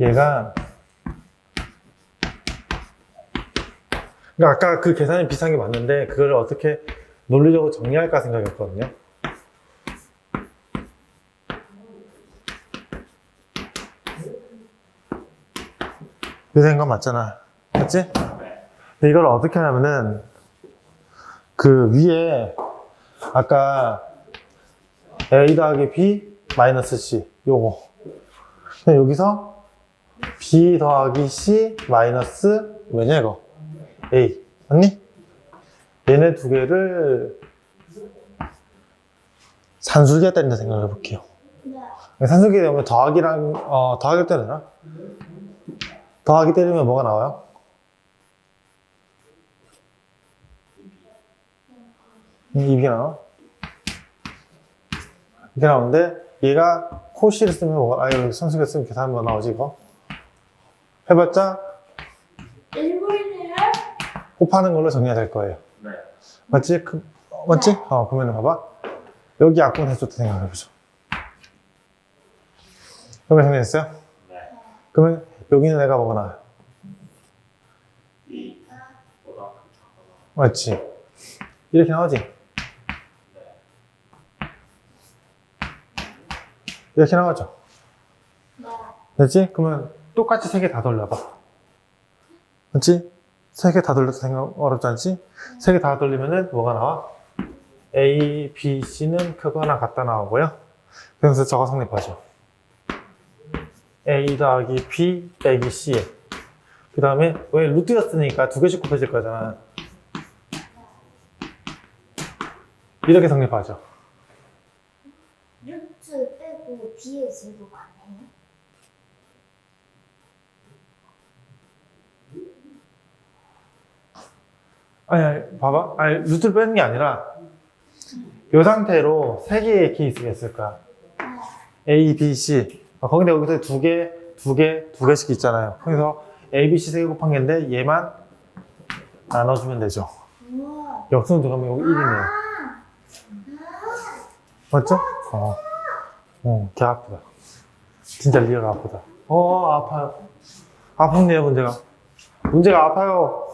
얘가 그러니까 아까 그 계산이 비슷한 게 맞는데 그걸 어떻게 논리적으로 정리할까 생각했거든요. 그 생각 맞잖아. 맞지? 근데 이걸 어떻게 하냐면은 그 위에 아까 A 더하기 B 마이너스 C 요거 여기서 B 더하기 C 마이너스 왜냐 이거 A 맞니? 얘네 두 개를 산술기에 때린다 생각을 해볼게요 네. 산술기에 되면 더하기랑 어 더하기 때리나? 더하기 때리면 뭐가 나와요? 음, 이게 나와? 이게 나오는데 얘가 코시를 쓰면 뭐가 아 여기 선수가 쓰면 계산하면 뭐 나오지 이거? 해봤자 일본이네요? 곱하는 걸로 정리가 될 거예요 네. 맞지? 그, 어, 맞지? 어 그러면 봐봐 여기 약분 해줬다 생각해보죠 그러면 정리됐어요? 네. 그러면 여기는 내가 뭐가 나와요? 이 보다 맞지? 이렇게 나오지? 이렇게 나오죠? 네. 됐지? 그러면 똑같이 세 개 다 돌려봐. 맞지? 세 개 다 돌려도 생각 어렵지 않지? 세 개 다 돌리면은 뭐가 나와? A, B, C는 크거나 같다 나오고요. 그래서 저거 성립하죠. A 더하기 B 빼기 C. 그 다음에 왜 루트였으니까 두 개씩 곱해질 거잖아. 이렇게 성립하죠. 루트 빼고 B의 제곱 아니에요? 아니, 아니, 봐봐. 아니, 루트를 빼는 게 아니라, 이 상태로 세 개의 케이스가 있을 거야. A, B, C. 아, 거기다 여기서 두 개, 두 개, 두 개씩 있잖아요. 그래서 A, B, C 세 개 곱한 개인데, 얘만 나눠주면 되죠. 역수는 들어가면 여기 1이네요. 아, 맞죠? 어. 어, 개 아프다. 진짜 리얼 아프다. 어, 아파요. 아픕니다, 문제가. 문제가 아파요.